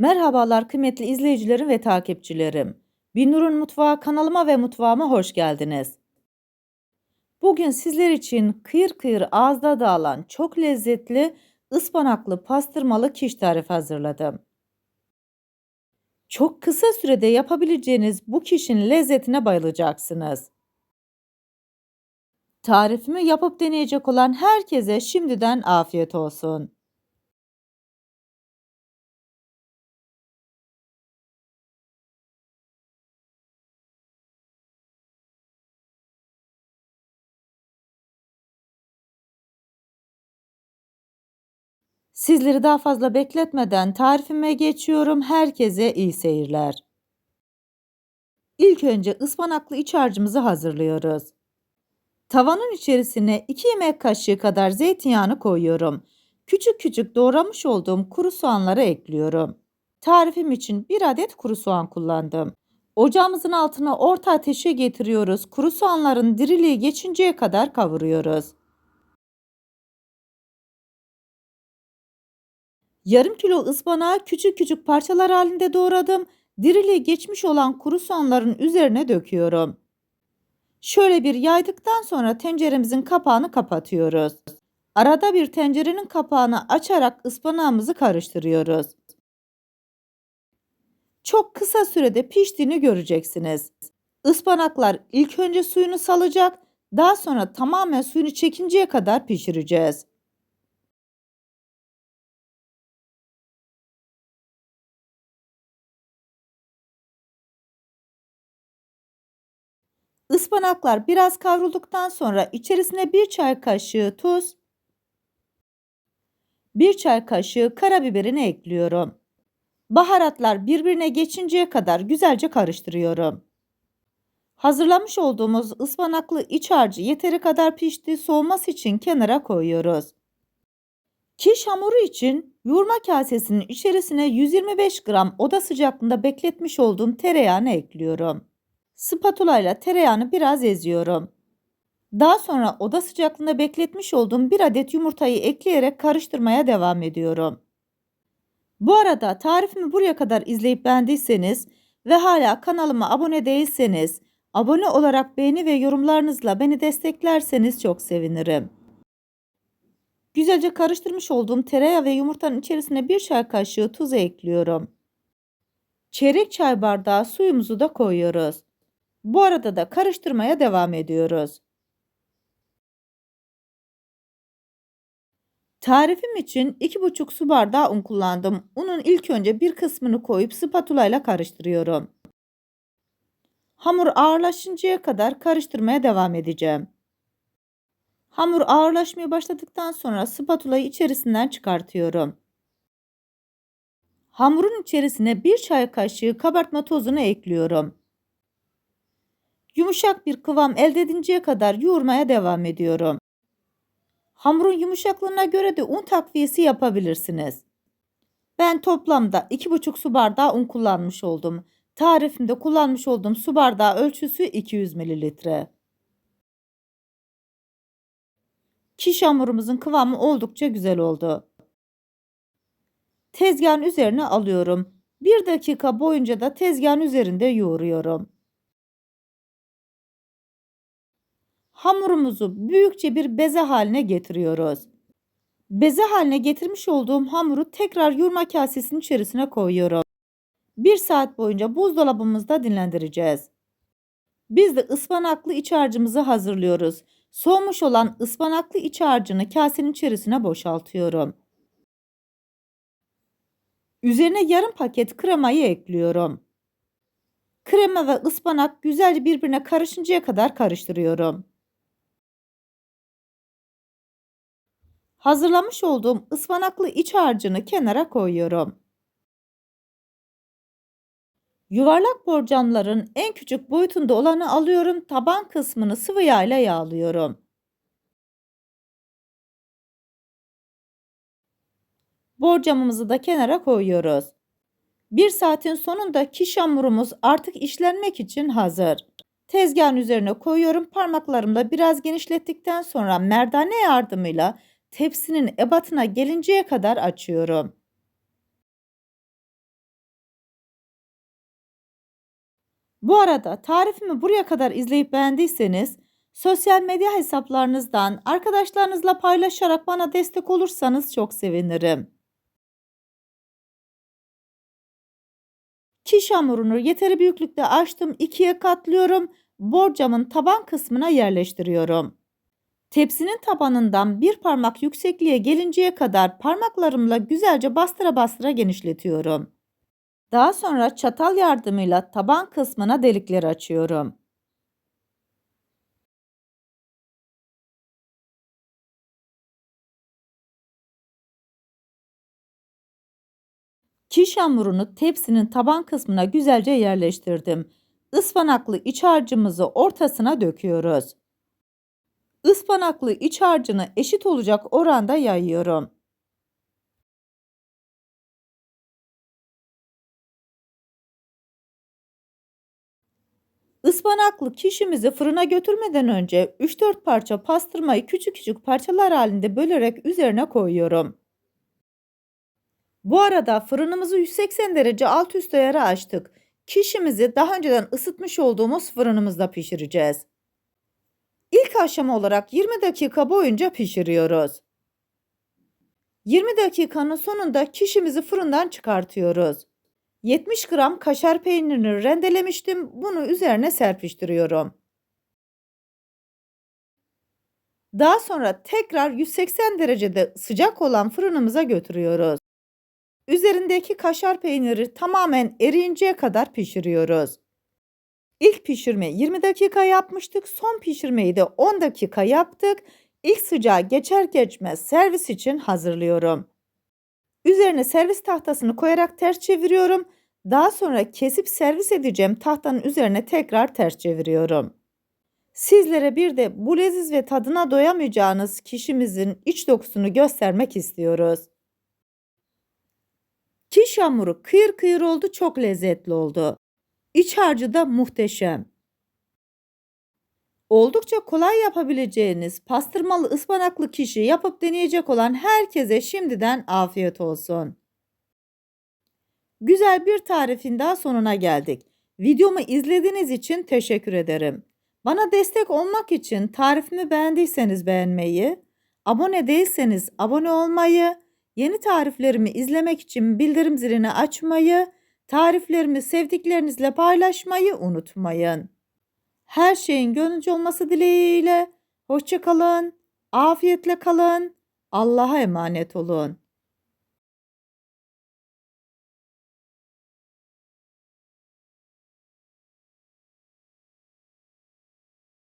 Merhabalar kıymetli izleyicilerim ve takipçilerim. Binur'un Mutfağı kanalıma ve mutfağıma hoş geldiniz. Bugün sizler için kıyır kıyır ağızda dağılan çok lezzetli ıspanaklı pastırmalı kiş tarifi hazırladım. Çok kısa sürede yapabileceğiniz bu kişinin lezzetine bayılacaksınız. Tarifimi yapıp deneyecek olan herkese şimdiden afiyet olsun. Sizleri daha fazla bekletmeden tarifime geçiyorum. Herkese iyi seyirler. İlk önce ıspanaklı iç harcımızı hazırlıyoruz. Tavanın içerisine 2 yemek kaşığı kadar zeytinyağını koyuyorum. Küçük küçük doğramış olduğum kuru soğanları ekliyorum. Tarifim için 1 adet kuru soğan kullandım. Ocağımızın altına orta ateşe getiriyoruz. Kuru soğanların diriliği geçinceye kadar kavuruyoruz. Yarım kilo ıspanağı küçük küçük parçalar halinde doğradım. Diriliği geçmiş olan kuru soğanların üzerine döküyorum. Şöyle bir yaydıktan sonra tenceremizin kapağını kapatıyoruz. Arada bir tencerenin kapağını açarak ıspanağımızı karıştırıyoruz. Çok kısa sürede piştiğini göreceksiniz. Ispanaklar ilk önce suyunu salacak, daha sonra tamamen suyunu çekinceye kadar pişireceğiz. Ispanaklar biraz kavrulduktan sonra içerisine 1 çay kaşığı tuz, 1 çay kaşığı karabiberini ekliyorum. Baharatlar birbirine geçinceye kadar güzelce karıştırıyorum. Hazırlamış olduğumuz ıspanaklı iç harcı yeteri kadar pişti, soğuması için kenara koyuyoruz. Kiş hamuru için yoğurma kasesinin içerisine 125 gram oda sıcaklığında bekletmiş olduğum tereyağını ekliyorum. Spatula ile tereyağını biraz eziyorum. Daha sonra oda sıcaklığında bekletmiş olduğum bir adet yumurtayı ekleyerek karıştırmaya devam ediyorum. Bu arada tarifimi buraya kadar izleyip beğendiyseniz ve hala kanalıma abone değilseniz abone olarak beğeni ve yorumlarınızla beni desteklerseniz çok sevinirim. Güzelce karıştırmış olduğum tereyağı ve yumurtanın içerisine bir çay kaşığı tuz ekliyorum. Çeyrek çay bardağı suyumuzu da koyuyoruz. Bu arada da karıştırmaya devam ediyoruz. Tarifim için 2,5 su bardağı un kullandım. Unun ilk önce bir kısmını koyup spatula ile karıştırıyorum. Hamur ağırlaşıncaya kadar karıştırmaya devam edeceğim. Hamur ağırlaşmaya başladıktan sonra spatulayı içerisinden çıkartıyorum. Hamurun içerisine bir çay kaşığı kabartma tozunu ekliyorum. Yumuşak bir kıvam elde edinceye kadar yoğurmaya devam ediyorum. Hamurun yumuşaklığına göre de un takviyesi yapabilirsiniz. Ben toplamda 2,5 su bardağı un kullanmış oldum. Tarifimde kullanmış olduğum su bardağı ölçüsü 200 mililitre. Kiş hamurumuzun kıvamı oldukça güzel oldu. Tezgahın üzerine alıyorum. Bir dakika boyunca da tezgahın üzerinde yoğuruyorum. Hamurumuzu büyükçe bir beze haline getiriyoruz. Beze haline getirmiş olduğum hamuru tekrar yoğurma kasesinin içerisine koyuyorum. Bir saat boyunca buzdolabımızda dinlendireceğiz. Biz de ıspanaklı iç harcımızı hazırlıyoruz. Soğumuş olan ıspanaklı iç harcını kasenin içerisine boşaltıyorum. Üzerine yarım paket kremayı ekliyorum. Krema ve ıspanak güzelce birbirine karışıncaya kadar karıştırıyorum. Hazırlamış olduğum ıspanaklı iç harcını kenara koyuyorum. Yuvarlak borcamların en küçük boyutunda olanı alıyorum. Taban kısmını sıvı yağ ile yağlıyorum. Borcamımızı da kenara koyuyoruz. Bir saatin sonunda kiş hamurumuz artık işlenmek için hazır. Tezgahın üzerine koyuyorum. Parmaklarımla biraz genişlettikten sonra merdane yardımıyla tepsinin ebatına gelinceye kadar açıyorum. Bu arada tarifimi buraya kadar izleyip beğendiyseniz sosyal medya hesaplarınızdan arkadaşlarınızla paylaşarak bana destek olursanız çok sevinirim. Kiş hamurunu yeteri büyüklükte açtım ikiye katlıyorum. Borcamın taban kısmına yerleştiriyorum. Tepsinin tabanından bir parmak yüksekliğe gelinceye kadar parmaklarımla güzelce bastıra bastıra genişletiyorum. Daha sonra çatal yardımıyla taban kısmına delikler açıyorum. Kiş hamurunu tepsinin taban kısmına güzelce yerleştirdim. Ispanaklı iç harcımızı ortasına döküyoruz. Ispanaklı iç harcını eşit olacak oranda yayıyorum. Ispanaklı kişimizi fırına götürmeden önce 3-4 parça pastırmayı küçük küçük parçalar halinde bölerek üzerine koyuyorum. Bu arada fırınımızı 180 derece alt üst ayarı açtık. Kişimizi daha önceden ısıtmış olduğumuz fırınımızda pişireceğiz. İlk aşama olarak 20 dakika boyunca pişiriyoruz. 20 dakikanın sonunda kişimizi fırından çıkartıyoruz. 70 gram kaşar peynirini rendelemiştim. Bunu üzerine serpiştiriyorum. Daha sonra tekrar 180 derecede sıcak olan fırınımıza götürüyoruz. Üzerindeki kaşar peyniri tamamen eriyinceye kadar pişiriyoruz. İlk pişirme 20 dakika yapmıştık. Son pişirmeyi de 10 dakika yaptık. İlk sıcağı geçer geçmez servis için hazırlıyorum. Üzerine servis tahtasını koyarak ters çeviriyorum. Daha sonra kesip servis edeceğim tahtanın üzerine tekrar ters çeviriyorum. Sizlere bir de bu leziz ve tadına doyamayacağınız kişimizin iç dokusunu göstermek istiyoruz. Kiş hamuru kıyır kıyır oldu, çok lezzetli oldu. İç harcı da muhteşem. Oldukça kolay yapabileceğiniz pastırmalı ıspanaklı kişi yapıp deneyecek olan herkese şimdiden afiyet olsun. Güzel bir tarifin daha sonuna geldik. Videomu izlediğiniz için teşekkür ederim. Bana destek olmak için tarifimi beğendiyseniz beğenmeyi, abone değilseniz abone olmayı, yeni tariflerimi izlemek için bildirim zilini açmayı, tariflerimi sevdiklerinizle paylaşmayı unutmayın. Her şeyin gönlünce olması dileğiyle hoşça kalın, afiyetle kalın, Allah'a emanet olun.